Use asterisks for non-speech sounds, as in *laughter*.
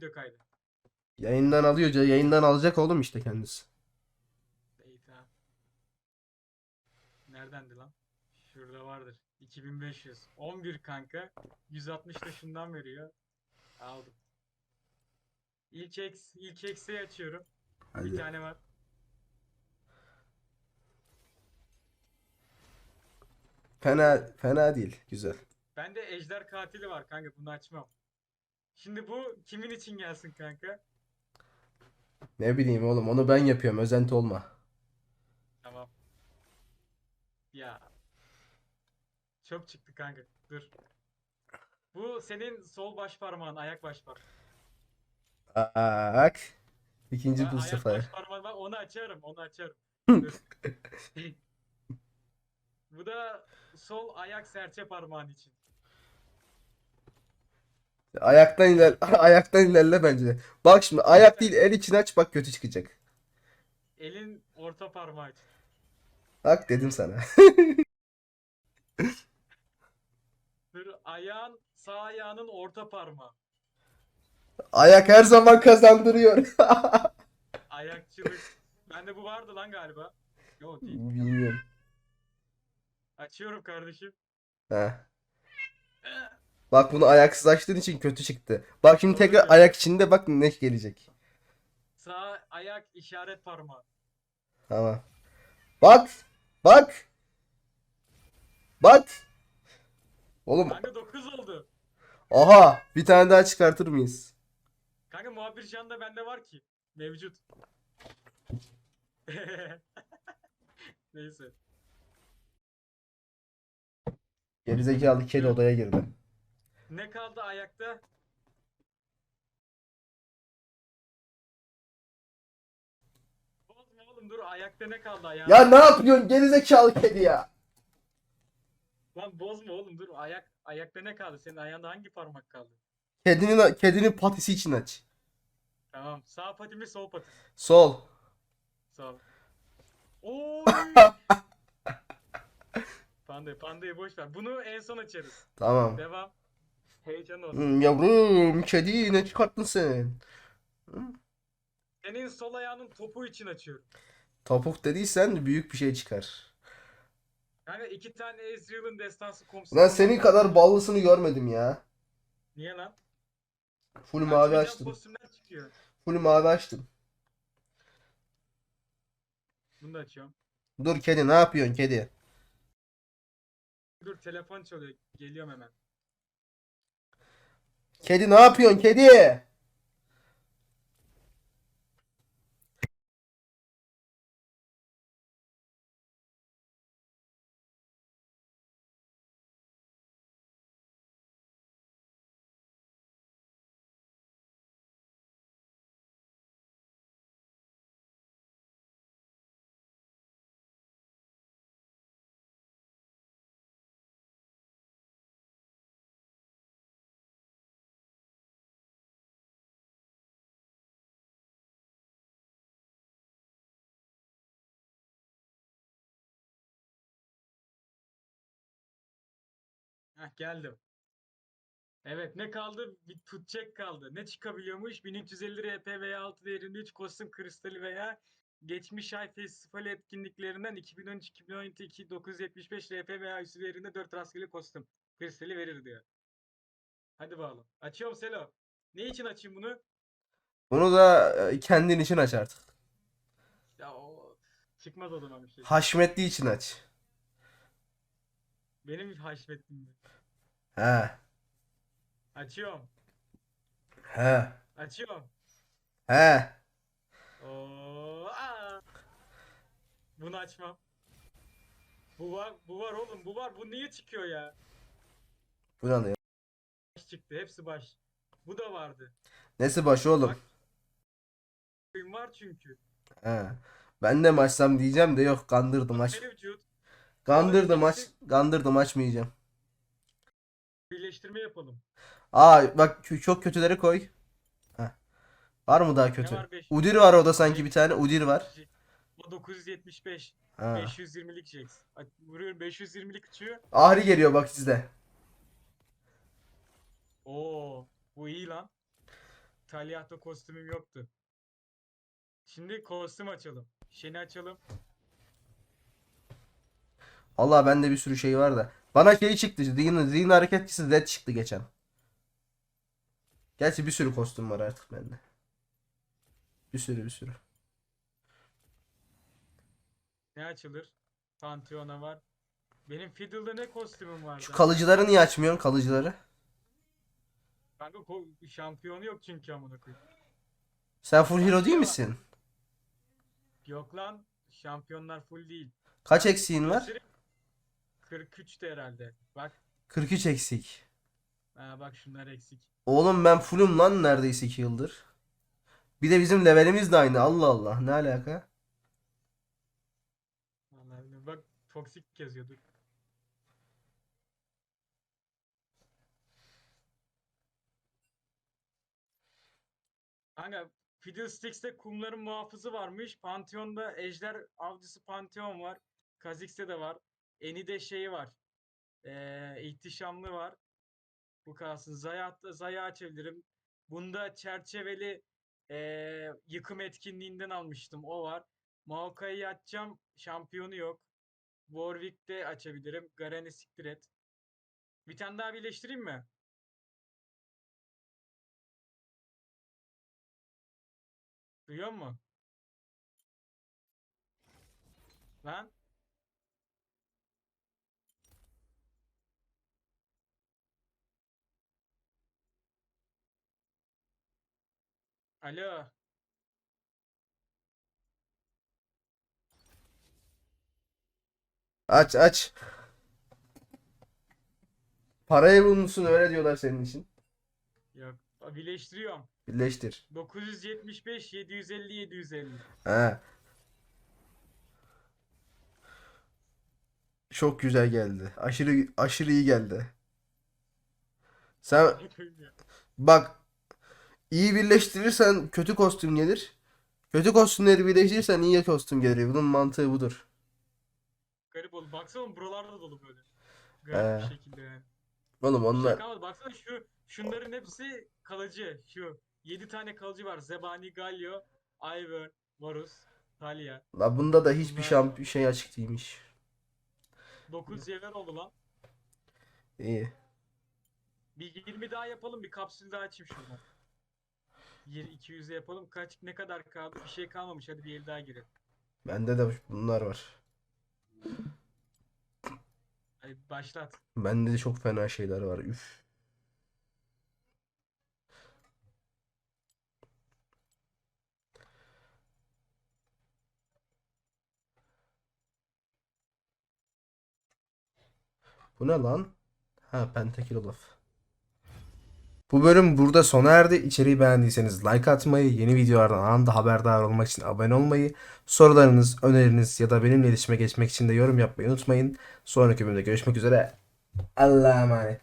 video kaydı? Yayından alıyor. Yayından alacak oğlum işte kendisi. İyi tamam. Neredendi lan? Şurada vardır. 2500. 11 kanka. 160 da şundan veriyor. Aldım. İlk eks, ilk eksiği açıyorum. Bir Hadi. tane var. Fena fena değil. Güzel. Bende ejder katili var kanka bunu açmam. Şimdi bu kimin için gelsin kanka? Ne bileyim oğlum onu ben yapıyorum. Özenti olma. Tamam. Ya. Çok çıktı kanka. Dur. Bu senin sol baş parmağın, ayak baş parmağın. Bak. İkinci bu ayak sefer. baş parmağın var. Onu açarım, onu açarım. Dur. *laughs* Bu da sol ayak serçe parmağın için. Ayaktan iler *laughs* ayaktan ilerle bence. Bak şimdi ayak değil el için aç bak kötü çıkacak. Elin orta parmağı. Bak dedim sana. *laughs* Dur ayağın sağ ayağının orta parmağı. Ayak her zaman kazandırıyor. *laughs* Ayakçılık. Bende bu vardı lan galiba. Yok değil. Bilmiyorum. Açıyorum kardeşim. Heh. Bak bunu ayaksız açtığın için kötü çıktı. Bak şimdi tekrar ayak içinde bak ne gelecek. Sağ ayak işaret parmağı. Tamam. Bak. Bak. Bak. Oğlum Kanka 9 oldu. aha bir tane daha çıkartır mıyız? Kanka muhabir can da bende var ki. Mevcut. *laughs* Neyse. Gerizekalı kedi odaya girdi. Ne kaldı ayakta? Bozma oğlum dur ayakta ne kaldı ayağında? Ya ne yapıyorsun gerizekalı kedi ya? Lan bozma oğlum dur ayak ayakta ne kaldı? Senin ayağında hangi parmak kaldı? Kedinin kedinin patisi için aç. Tamam. Sağ pati mi sol pati? Sol. Sağ. Oy! *laughs* Panda, pandayı boş ver. Bunu en son açarız. Tamam. Devam. Heyecan olsun. Hmm, yavrum kedi ne çıkarttın sen? Senin sol ayağının topu için açıyorum. Topuk dediysen büyük bir şey çıkar. Kanka iki tane Ezreal'ın destansı komşusu. Lan senin kadar ballısını görmedim ya. Niye lan? Full mavi Açmayacağım, açtım. Full mavi açtım. Bunu da açıyorum. Dur kedi ne yapıyorsun kedi? Dur telefon çalıyor. Geliyorum hemen. Kedi ne yapıyorsun kedi? Heh geldim. Evet ne kaldı? Bir tutacak kaldı. Ne çıkabiliyormuş? 1350 RP veya 6 değerinde 3 kostüm kristali veya geçmiş ay festivali etkinliklerinden 2013-2012 975 RP veya üstü değerinde 4 rastgele kostüm kristali verir diyor. Hadi bakalım. Açıyorum Selo. Ne için açayım bunu? Bunu da e, kendin için aç artık. Ya o çıkmaz o zaman bir şey. Haşmetli için aç. Benim haşmetim mi? He. Açıyorum. He. Açıyorum. He. Oo, aa. Bunu açmam. Bu var, bu var oğlum, bu var. Bu niye çıkıyor ya? Bu ne ya? Baş çıktı, hepsi baş. Bu da vardı. Nesi baş oğlum? Bak. Var çünkü. He. Ben de mi açsam diyeceğim de yok kandırdım aç. Mevcut. Kandırdım aç. Kandırdım açmayacağım. Birleştirme yapalım. Aa bak çok kötüleri koy. Heh. Var mı daha kötü? var? Beş- Udir var orada sanki bir tane. Udir var. O 975. Ha. 520'lik Jax. Ay, Vuruyorum 520'lik uçuyor. Ahri geliyor bak sizde. Oo, bu iyi lan. Taliato kostümüm yoktu. Şimdi kostüm açalım. Şeni açalım. Allah bende bir sürü şey var da. Bana şey çıktı. Zihin, zihin hareketçisi Zed çıktı geçen. Gerçi bir sürü kostüm var artık bende. Bir sürü bir sürü. Ne açılır? Pantheon'a var. Benim Fiddle'da ne kostümüm vardı? Şu kalıcıları niye açmıyorsun kalıcıları? Kanka ko- şampiyonu yok çünkü amına koyayım. Sen full hero değil misin? Yok lan. Şampiyonlar full değil. Kaç eksiğin var? Göstereyim. 43 de herhalde. Bak. 43 eksik. Ha, bak şunlar eksik. Oğlum ben fullüm lan neredeyse 2 yıldır. Bir de bizim levelimiz de aynı. Allah Allah. Ne alaka? Vallahi bak toksik yazıyordu. Kanka Fiddlesticks'te kumların muhafızı varmış. Pantheon'da Ejder Avcısı Pantheon var. Kha'Zix'te de var. Eni'de şeyi var. Ee, ihtişamlı var. Bu kalsın. Zaya, Zaya açabilirim. Bunda çerçeveli ee, yıkım etkinliğinden almıştım. O var. Maokai'yi açacağım. Şampiyonu yok. Warwick'te açabilirim. Garen'i siktir. Bir tane daha birleştireyim mi? Duyuyor musun? Lan? Alo. Aç aç. Parayı bulmuşsun öyle diyorlar senin için. Yok. Birleştiriyorum. Birleştir. 975 750 750. Ha. Çok güzel geldi. Aşırı aşırı iyi geldi. Sen *laughs* bak iyi birleştirirsen kötü kostüm gelir. Kötü kostümleri birleştirirsen iyi kostüm gelir. Bunun mantığı budur. Garip oldu. Baksana buralarda dolu böyle. Garip Ee. bir şekilde yani. Oğlum şey onlar kalmadı. Baksana şu şunların hepsi kalıcı. Şu 7 tane kalıcı var. Zebani, Galio, Ivern, Varus, Talia. la bunda da hiçbir Bunlar- şamp şey açık değilmiş. 9 cevher oldu lan. İyi. Bir 20 daha yapalım. Bir kapsül daha açayım şuradan. Yer 200'e yapalım. Kaç ne kadar kaldı? Bir şey kalmamış. Hadi bir el daha girelim. Bende de bunlar var. Hadi başlat. Bende de çok fena şeyler var. Üf. Bu ne lan? Ha Pentakill Olaf. Bu bölüm burada sona erdi. İçeriği beğendiyseniz like atmayı, yeni videolardan anında haberdar olmak için abone olmayı, sorularınız, öneriniz ya da benimle iletişime geçmek için de yorum yapmayı unutmayın. Sonraki bölümde görüşmek üzere. Allah'a emanet.